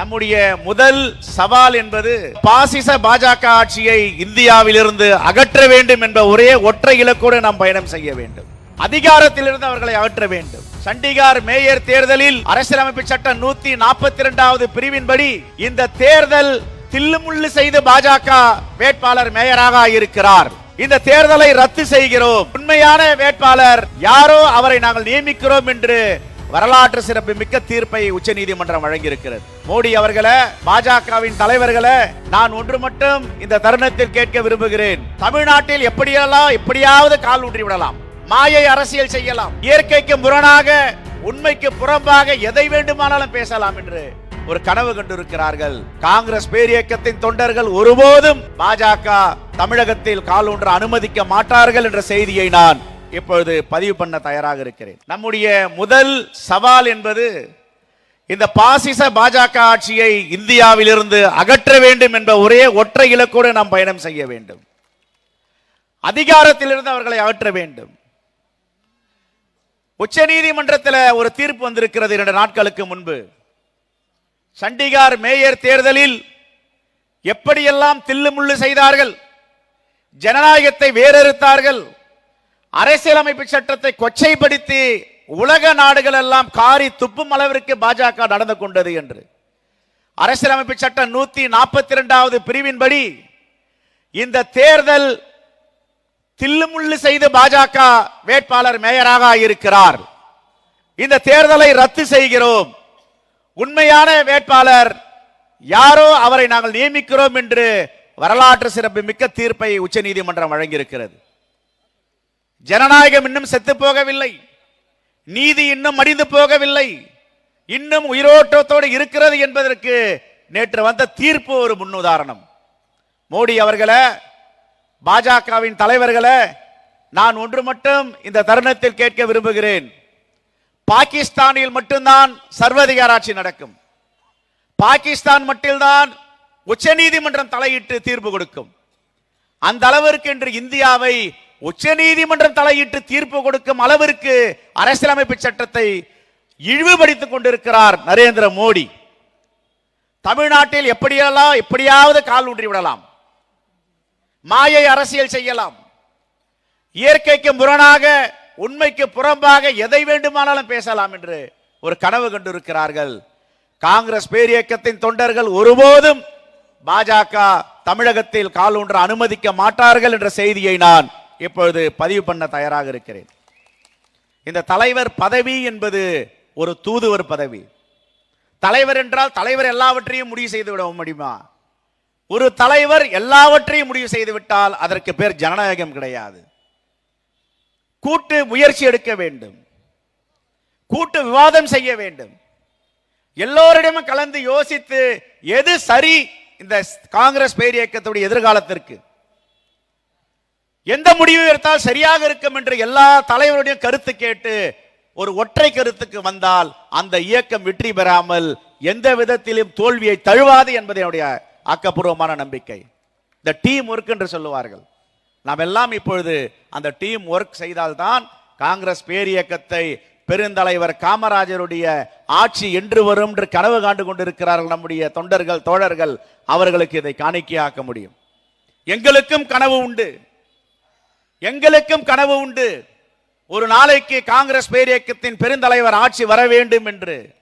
நம்முடைய முதல் சவால் என்பது பாசிச பாஜக ஆட்சியை இந்தியாவிலிருந்து அகற்ற வேண்டும் என்ற ஒரே ஒற்றை இலக்கோடு நாம் பயணம் செய்ய வேண்டும். அதிகாரத்திலிருந்து அவர்களை அகற்ற வேண்டும். சண்டிகார் மேயர் தேர்தலில் அரசியலமைப்பு சட்டம் நூத்தி நாற்பத்தி இரண்டாவது பிரிவின்படி இந்த தேர்தல் தில்லுமுள்ளு செய்து பாஜக வேட்பாளர் மேயராக இருக்கிறார் இந்த தேர்தலை ரத்து செய்கிறோம். உண்மையான வேட்பாளர் யாரோ அவரை நாங்கள் நியமிக்கிறோம் என்று வரலாற்று சிறப்பு மிக்க தீர்ப்பை உச்சநீதிமன்றம் வழங்கியிருக்கிறது. மோடி அவர்களை பாஜகவின் தலைவர்களை நான் ஒன்று மட்டும் இந்த தருணத்தில் கேட்க விரும்புகிறேன். தமிழ்நாட்டில் எப்படியெல்லாம் எப்படியாவது கால் ஊன்றி விடலாம். மாயை அரசியல் செய்யலாம். இயற்கைக்கு முரணாக உண்மைக்கு புறம்பாக எதை வேண்டுமானாலும் பேசலாம் என்று ஒரு கனவு கண்டிருக்கிறார்கள். காங்கிரஸ் பேரியக்கத்தின் தொண்டர்கள் ஒருபோதும் பாஜக தமிழகத்தில் கால் ஊன்ற அனுமதிக்க மாட்டார்கள் என்ற செய்தியை நான் இப்பொழுது பதிவு பண்ண தயாராக இருக்கிறேன். நம்முடைய முதல் சவால் என்பது இந்த பாசிச பாஜக ஆட்சியை இந்தியாவிலிருந்து அகற்ற வேண்டும் என்ற ஒரே ஒற்றை இலக்கோடு நாம் பயணம் செய்ய வேண்டும். அதிகாரத்திலிருந்து அவர்களை அகற்ற வேண்டும். உச்ச நீதிமன்றத்தில் ஒரு தீர்ப்பு வந்திருக்கிறது இரண்டு நாட்களுக்கு முன்பு. சண்டிகார் மேயர் தேர்தலில் எப்படியெல்லாம் தில்லுமுள்ளு செய்தார்கள்? ஜனநாயகத்தை வேறறுத்தார்கள்? அரசியலமைப்பு சட்டத்தை கொச்சைப்படுத்தி உலக நாடுகள் எல்லாம் காரி துப்பும் அளவிற்கு பாஜக நடந்து கொண்டது என்று. அரசியலமைப்பு சட்டம் நூத்தி நாற்பத்தி இரண்டாவது பிரிவின்படி இந்த தேர்தல் தில்லுமுள்ளு செய்து பாஜக வேட்பாளர் மேயராக இருக்கிறார். இந்த தேர்தலை ரத்து செய்கிறோம். உண்மையான வேட்பாளர் யாரோ அவரை நாங்கள் நியமிக்கிறோம் என்று வரலாற்று சிறப்பு மிக்க தீர்ப்பை உச்சநீதிமன்றம் வழங்கியிருக்கிறது. ஜனநாயகம் இன்னும் செத்து போகவில்லை. நீதி இன்னும் மடிந்து போகவில்லை. இன்னும் உயிரோட்டத்தோடு இருக்கிறது என்பதற்கு நேற்று வந்த தீர்ப்பு ஒரு முன்னுதாரணம். மோடி அவர்களை பாஜகவின் தலைவர்களை நான் ஒன்று மட்டும் இந்த தருணத்தில் கேட்க விரும்புகிறேன். பாகிஸ்தானில் மட்டும்தான் சர்வதிகாராட்சி நடக்கும். பாகிஸ்தான் மட்டும்தான் உச்சநீதிமன்றம் தலையிட்டு தீர்ப்பு கொடுக்கும். அந்த அளவிற்கு இன்று இந்தியாவை உச்சநீதிமன்றம் தலையிட்டு தீர்ப்பு கொடுக்கும் அளவிற்கு அரசியலமைப்பு சட்டத்தை இழிவுபடுத்திக் கொண்டிருக்கிறார் நரேந்திர மோடி. தமிழ்நாட்டில் எப்படியெல்லாம் எப்படியாவது கால் ஊன்றி விடலாம். மாயை அரசியல் செய்யலாம். இயற்கைக்கு முரணாக உண்மைக்கு புறம்பாக எதை வேண்டுமானாலும் பேசலாம் என்று ஒரு கனவு கண்டிருக்கிறார்கள். காங்கிரஸ் பேரியக்கத்தின் தொண்டர்கள் ஒருபோதும் பாஜக தமிழகத்தில் கால் அனுமதிக்க மாட்டார்கள் என்ற செய்தியை நான் இப்பொழுது பதிவு பண்ண தயாராக இருக்கிறேன். இந்த தலைவர் பதவி என்பது ஒரு தூதுவர் பதவி. தலைவர் என்றால் தலைவர் எல்லாவற்றையும் முடிவு செய்து விட முடியுமா? ஒரு தலைவர் எல்லாவற்றையும் முடிவு செய்து விட்டால் அதற்கு பேர் ஜனநாயகம் கிடையாது. கூட்டு முயற்சி எடுக்க வேண்டும். கூட்டு விவாதம் செய்ய வேண்டும். எல்லோரிடமும் கலந்து யோசித்து எது சரி இந்த காங்கிரஸ் பேர் இயக்கத்துடைய எதிர்காலத்திற்கு? எந்த முடிவு எடுத்தால் சரியாக இருக்கும் என்று எல்லா தலைவருடைய கருத்து கேட்டு ஒரு ஒற்றை கருத்துக்கு வந்தால் அந்த இயக்கம் வெற்றி பெறாமல் எந்த விதத்திலும் தோல்வியை தழுவாது என்பது என்னுடைய ஆக்கப்பூர்வமான நம்பிக்கை. இந்த டீம் ஒர்க் என்று சொல்லுவார்கள். நாம் எல்லாம் இப்பொழுது அந்த டீம் ஒர்க் செய்தால்தான் காங்கிரஸ் பேரியக்கத்தை பெருந்தலைவர் காமராஜருடைய ஆட்சி என்று வரும் என்று கனவு காண்டு கொண்டிருக்கிறார்கள் நம்முடைய தொண்டர்கள் தோழர்கள் அவர்களுக்கு இதை காணிக்கையாக்க முடியும். எங்களுக்கும் கனவு உண்டு. எங்களுக்கும் கனவு உண்டு. ஒரு நாளைக்கு காங்கிரஸ் பேரியக்கத்தின் பெருந்தலைவர் ஆட்சி வர வேண்டும் என்று.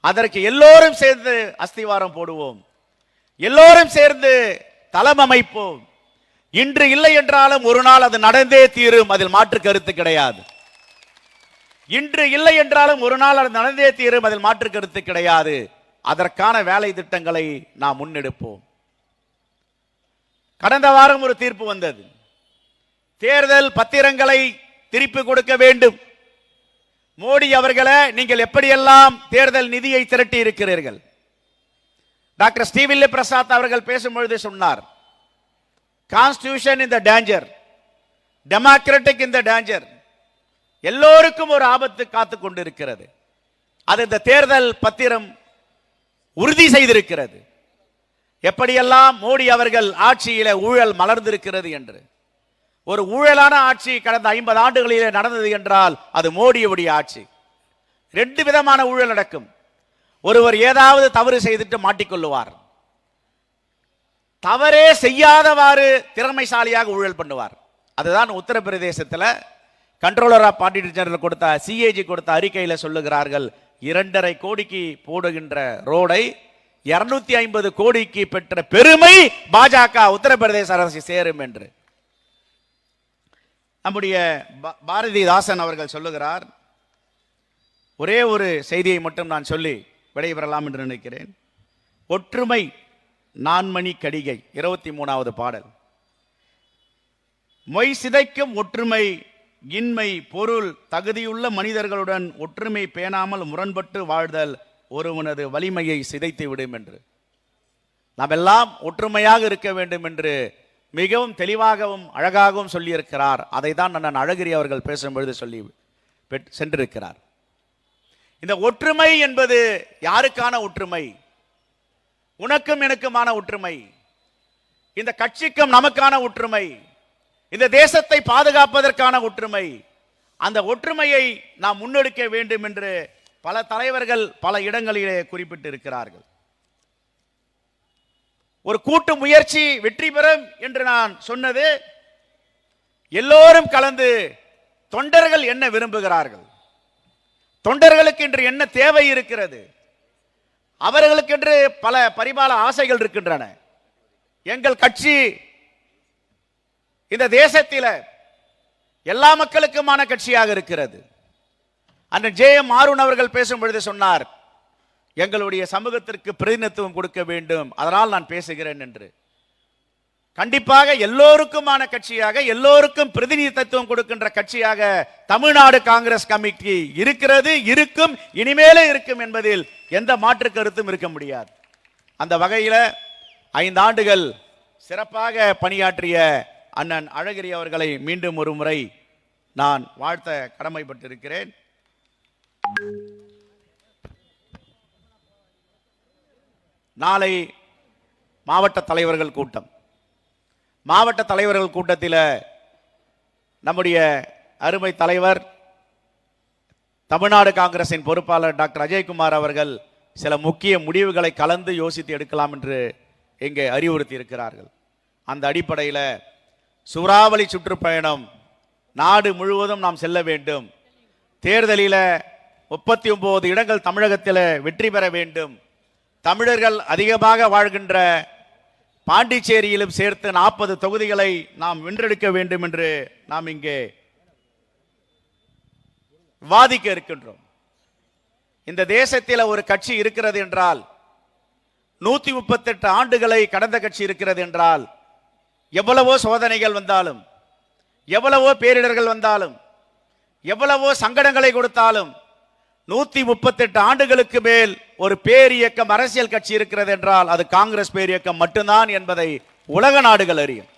அதற்கு எல்லோரும் சேர்ந்து அஸ்திவாரம் போடுவோம். எல்லோரும் சேர்ந்து தளம் அமைப்போம். இன்று இல்லை என்றாலும் ஒரு நாள் அது நடந்தே தீரும். அதில் மாற்று கருத்து கிடையாது. இன்று இல்லை என்றாலும் ஒரு நாள் அது நடந்தே தீரும். அதில் மாற்று கருத்து கிடையாது. அதற்கான வேலை திட்டங்களை நாம் முன்னெடுப்போம். கடந்த வாரம் ஒரு தீர்ப்பு வந்தது. தேர்தல் பத்திரங்களை திருப்பி கொடுக்க வேண்டும். மோடி அவர்களை நீங்கள் எப்படியெல்லாம் தேர்தல் நிதியை திரட்டி இருக்கிறீர்கள்? டாக்டர் ஸ்ரீவில்லி பிரசாத் அவர்கள் பேசும்பொழுது சொன்னார் கான்ஸ்டியூஷன் இந்த டேஞ்சர் டெமோக்ராட்டிக் இந்த டேஞ்சர் எல்லோருக்கும் ஒரு ஆபத்து காத்து கொண்டிருக்கிறது. அது இந்த தேர்தல் பத்திரம் உறுதி செய்திருக்கிறது. எப்படியெல்லாம் மோடி அவர்கள் ஆட்சியில ஊழல் மலர்ந்திருக்கிறது என்று. ஒரு ஊழலான ஆட்சி கடந்த ஐம்பது ஆண்டுகளிலே நடந்தது என்றால் அது மோடியுடைய ஆட்சி. ரெண்டு விதமான ஊழல் நடக்கும். ஒருவர் ஏதாவது தவறு செய்துட்டு மாட்டிக்கொள்ளுவார். தவறே செய்யாதவாறு திறமைசாலியாக ஊழல் பண்ணுவார். அதுதான் உத்தரப்பிரதேசத்தில் கண்ட்ரோலர் ஆஃப் ஆடிட்டர் ஜெனரல் கொடுத்த சிஏஜி கொடுத்த அறிக்கையில் சொல்லுகிறார்கள். இரண்டரை கோடிக்கு போடுகின்ற ரோடை இருநூத்தி ஐம்பது கோடிக்கு பெற்ற பெருமை பாஜக உத்தரப்பிரதேச அரசு சேரும் என்று. நம்முடைய பாரதிதாசன் அவர்கள் சொல்லுகிறார் ஒரே ஒரு செய்தியை மட்டும் நான் சொல்லி விடைபெறலாம் என்று நினைக்கிறேன். ஒற்றுமை நான்மணி கடிகை இருபத்தி மூணாவது பாடல். மொய் சிதைக்கும் ஒற்றுமை இன்மை பொருள் தகுதியுள்ள மனிதர்களுடன் ஒற்றுமை பேணாமல் முரண்பட்டு வாழ்தல் ஒருவனது வலிமையை சிதைத்து விடும் என்று. நாம் எல்லாம் ஒற்றுமையாக இருக்க வேண்டும் என்று மிகவும் தெளிவாகவும் அழகாகவும் சொல்லியிருக்கிறார். அதை தான் அண்ணன் அழகிரி அவர்கள் பேசும்பொழுது சொல்லி பெற்- சென்றிருக்கிறார். இந்த ஒற்றுமை என்பது யாருக்கான ஒற்றுமை? உனக்கும் எனக்குமான ஒற்றுமை. இந்த கட்சிக்கும் நமக்கான ஒற்றுமை. இந்த தேசத்தை பாதுகாப்பதற்கான ஒற்றுமை. அந்த ஒற்றுமையை நாம் முன்னெடுக்க வேண்டும் என்று பல தலைவர்கள் பல இடங்களிலே குறிப்பிட்டு இருக்கிறார்கள் ஒரு கூட்டு முயற்சி வெற்றி பெறும் என்று நான் சொன்னது. எல்லோரும் கலந்து தொண்டர்கள் என்ன விரும்புகிறார்கள்? தொண்டர்களுக்கு இன்று என்ன தேவை இருக்கிறது? அவர்களுக்கென்று பல பரிபால ஆசைகள் இருக்கின்றன. எங்கள் கட்சி இந்த தேசத்தில் எல்லா மக்களுக்குமான கட்சியாக இருக்கிறது. அந்த ஜே எம் ஆருண் அவர்கள் பேசும் பொழுது சொன்னார் எங்களுடைய சமூகத்திற்கு பிரதிநிதித்துவம் கொடுக்க வேண்டும். அதனால் நான் பேசுகிறேன் என்று. கண்டிப்பாக எல்லோருக்குமான கட்சியாக எல்லோருக்கும் பிரதிநிதித்துவம் கொடுக்கின்ற கட்சியாக தமிழ்நாடு காங்கிரஸ் கமிட்டி இருக்கிறது இருக்கும் இனிமேலே இருக்கும் என்பதில் எந்த மாற்று கருத்தும் இருக்க முடியாது. அந்த வகையில் ஐந்து ஆண்டுகள் சிறப்பாக பணியாற்றிய அண்ணன் அழகிரி அவர்களை மீண்டும் ஒரு முறை நான் வாழ்த்த கடமைப்பட்டிருக்கிறேன். நாளை மாவட்ட தலைவர்கள் கூட்டம். மாவட்ட தலைவர்கள் கூட்டத்தில் நம்முடைய அருமை தலைவர் தமிழ்நாடு காங்கிரசின் பொறுப்பாளர் டாக்டர் அஜய்குமார் அவர்கள் சில முக்கிய முடிவுகளை கலந்து யோசித்து எடுக்கலாம் என்று இங்கே அறிவுறுத்தி இருக்கிறார்கள் அந்த அடிப்படையில் சூறாவளி சுற்றுப்பயணம் நாடு முழுவதும் நாம் செல்ல வேண்டும். தேர்தலில் முப்பத்தி ஒம்பது இடங்கள் தமிழகத்தில் வெற்றி பெற வேண்டும். தமிழர்கள் அதிகமாக வாழ்கின்ற பாண்டிச்சேரியிலும் சேர்த்து நாற்பது தொகுதிகளை நாம் வென்றெடுக்க வேண்டும் என்று நாம் இங்கே வாதிக்க இருக்கின்றோம். இந்த தேசத்தில் ஒரு கட்சி இருக்கிறது என்றால் நூத்தி முப்பத்தெட்டு ஆண்டுகளை கடந்த கட்சி இருக்கிறது என்றால் எவ்வளவோ சோதனைகள் வந்தாலும் எவ்வளவோ பேரிடர்கள் வந்தாலும் எவ்வளவோ சங்கடங்களை கொடுத்தாலும் நூத்தி முப்பத்தெட்டு ஆண்டுகளுக்கு மேல் ஒரு பேரியக்கம் அரசியல் கட்சி இருக்கிறது என்றால் அது காங்கிரஸ் பேரியக்கம் மட்டும்தான் என்பதை உலக நாடுகள் அறியும்.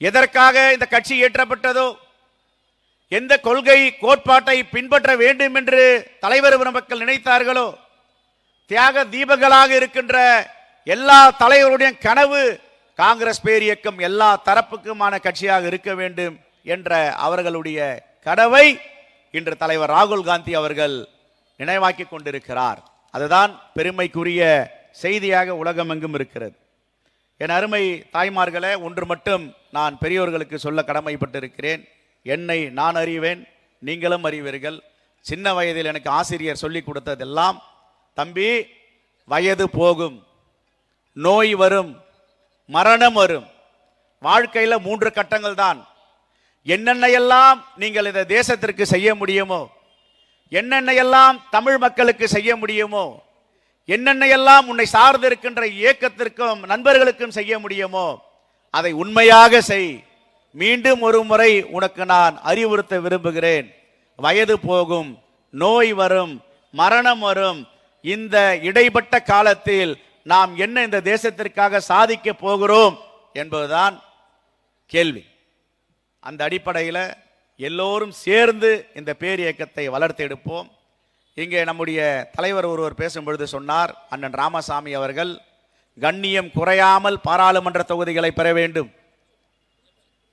எதற்காக இந்த கட்சி இயற்றப்பட்டதோ எந்த கொள்கை கோட்பாட்டை பின்பற்ற வேண்டும் என்று தலைவர் மக்கள் நினைத்தார்களோ தியாக தீபங்களாக இருக்கின்ற எல்லா தலைவருடைய கனவு காங்கிரஸ் பேரியக்கம் எல்லா தரப்புக்குமான கட்சியாக இருக்க வேண்டும் என்ற அவர்களுடைய கடவை இன்று தலைவர் ராகுல் காந்தி அவர்கள் நினைவாக்கி கொண்டிருக்கிறார். அதுதான் பெருமைக்குரிய செய்தியாக உலகமெங்கும் இருக்கிறது. என் அருமை தாய்மார்களே ஒன்று மட்டும் நான் பெரியோர்களுக்கு சொல்ல கடமைப்பட்டிருக்கிறேன். என்னை நான் அறிவேன் நீங்களும் அறிவீர்கள். சின்ன வயதில் எனக்கு ஆசிரியர் சொல்லி கொடுத்ததெல்லாம் தம்பி வயது போகும். நோய் வரும். மரணம் வரும். வாழ்க்கையில் மூன்று கட்டங்கள் தான் என்னென்ன எல்லாம் நீங்கள் இந்த தேசத்திற்கு செய்ய முடியுமோ? என்னென்ன எல்லாம் தமிழ் மக்களுக்கு செய்ய முடியுமோ? என்னென்ன எல்லாம் உன்னை சார்ந்து இருக்கின்ற இயக்கத்திற்கும் நண்பர்களுக்கும் செய்ய முடியுமோ? அதை உண்மையாக செய். மீண்டும் ஒரு முறை உனக்கு நான் அறிவுறுத்த விரும்புகிறேன். வயது போகும் நோய் வரும் மரணம் வரும். இந்த இடைப்பட்ட காலத்தில் நாம் என்ன இந்த தேசத்திற்காக சாதிக்க போகிறோம் என்பதுதான் கேள்வி. அந்த அடிப்படையில் எல்லோரும் சேர்ந்து இந்த பேர் இயக்கத்தை வளர்த்தெடுப்போம் இங்கே நம்முடைய தலைவர் ஒருவர் பேசும்பொழுது சொன்னார் அண்ணன் ராமசாமி அவர்கள் கண்ணியம் குறையாமல் பாராளுமன்ற தொகுதிகளை பெற வேண்டும்.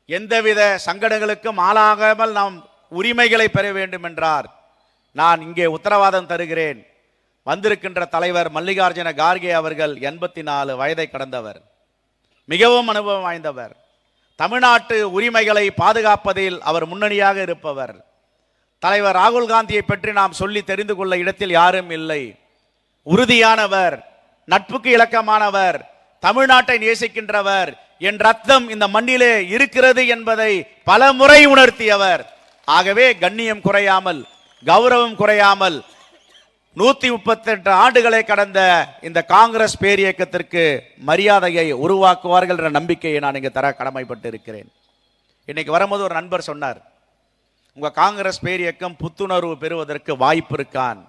எந்தவித சங்கடங்களுக்கும் ஆளாகாமல் நாம் உரிமைகளை பெற வேண்டும் என்றார். நான் இங்கே உத்தரவாதம் தருகிறேன். வந்திருக்கின்ற தலைவர் மல்லிகார்ஜுன கார்கே அவர்கள் எண்பத்தி நாலு வயதை கடந்தவர். மிகவும் அனுபவம் வாய்ந்தவர். தமிழ்நாட்டு உரிமைகளை பாதுகாப்பதில் அவர் முன்னணியாக இருப்பவர். தலைவர் ராகுல் காந்தியை பற்றி நாம் சொல்லி தெரிந்து கொள்ள இடத்தில் யாரும் இல்லை. உறுதியானவர் நட்புக்கு இலக்கமானவர் தமிழ்நாட்டை நேசிக்கின்றவர் என் ரத்தம் இந்த மண்ணிலே இருக்கிறது என்பதை பல முறை உணர்த்தியவர். ஆகவே கண்ணியம் குறையாமல் கௌரவம் குறையாமல் நூத்தி முப்பத்தெட்டு ஆண்டுகளை கடந்த இந்த காங்கிரஸ் பேரியக்கத்திற்கு மரியாதையை உருவாக்குவார்கள் என்ற நம்பிக்கையை நான் இங்கே தர கடமைப்பட்டு இருக்கிறேன் இன்னைக்கு வரும்போது ஒரு நண்பர் சொன்னார் உங்க காங்கிரஸ் பேரியக்கம் புத்துணர்வு பெறுவதற்கு வாய்ப்பு இருக்கான்.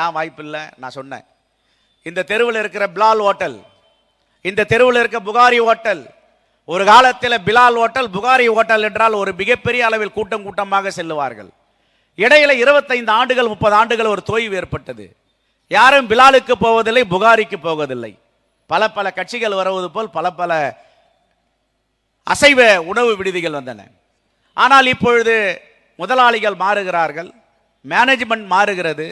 ஏன் வாய்ப்பு இல்லை? நான் சொன்னேன். இந்த தெருவில் இருக்கிற பிலால் ஹோட்டல் இந்த தெருவில் இருக்க புகாரி ஹோட்டல் ஒரு காலத்தில் பிலால் ஹோட்டல் புகாரி ஹோட்டல் என்றால் ஒரு மிகப்பெரிய அளவில் கூட்டம் கூட்டமாக செல்லுவார்கள். இடையில இருபத்தைந்து ஆண்டுகள் முப்பது ஆண்டுகள் ஒரு தொய்வு ஏற்பட்டது. யாரும் பிலாலுக்கு போவதில்லை புகாரிக்கு போவதில்லை. பல பல கட்சிகள் வருவது போல் பல பல அசைவ உணவு விடுதிகள் வந்தன. ஆனால் இப்பொழுது முதலாளிகள் மாறுகிறார்கள் மேனேஜ்மெண்ட் மாறுகிறது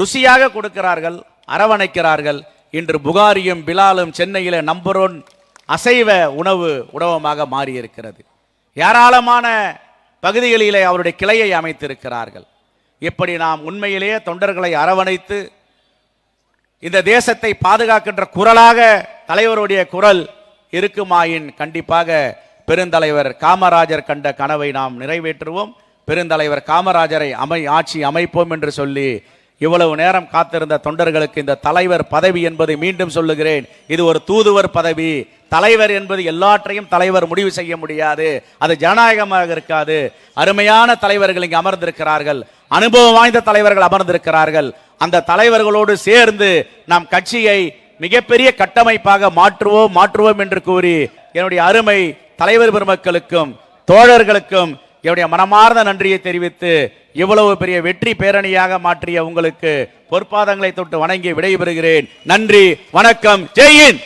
ருசியாக கொடுக்கிறார்கள் அரவணைக்கிறார்கள். இன்று புகாரியும் பிலாலும் சென்னையில் நம்பர் ஒன் அசைவ உணவு உணவமாக மாறியிருக்கிறது. ஏராளமான பகுதிகளிலே அவருடைய கிளையை அமைத்திருக்கிறார்கள். இப்படி நாம் உண்மையிலேயே தொண்டர்களை அரவணைத்து இந்த தேசத்தை பாதுகாக்கின்ற குரலாக தலைவருடைய குரல் இருக்குமாயின் கண்டிப்பாக பெருந்தலைவர் காமராஜர் கண்ட கனவை நாம் நிறைவேற்றுவோம். பெருந்தலைவர் காமராஜரை அமை ஆட்சி அமைப்போம் என்று சொல்லி இவ்வளவு நேரம் காத்திருந்த தொண்டர்களுக்கு இந்த தலைவர் பதவி என்பதை மீண்டும் சொல்லுகிறேன். இது ஒரு தூதுவர் பதவி. தலைவர் என்பது எல்லாற்றையும் தலைவர் முடிவு செய்ய முடியாது. அது ஜனநாயகமாக இருக்காது. அருமையான தலைவர்கள் இங்கு அமர்ந்திருக்கிறார்கள். அனுபவம் வாய்ந்த தலைவர்கள் அமர்ந்திருக்கிறார்கள். அந்த தலைவர்களோடு சேர்ந்து நாம் கட்சியை மிகப்பெரிய கட்டமைப்பாக மாற்றுவோம் மாற்றுவோம் என்று கூறி என்னுடைய அருமை தலைவர் பெருமக்களுக்கும் தோழர்களுக்கும் என்னுடைய மனமார்ந்த நன்றியை தெரிவித்து இவ்வளவு பெரிய வெற்றி பேரணியாக மாற்றிய உங்களுக்கு பொற்பாதங்களை தொட்டு வணங்கி விடைபெறுகிறேன். நன்றி வணக்கம் ஜெயின்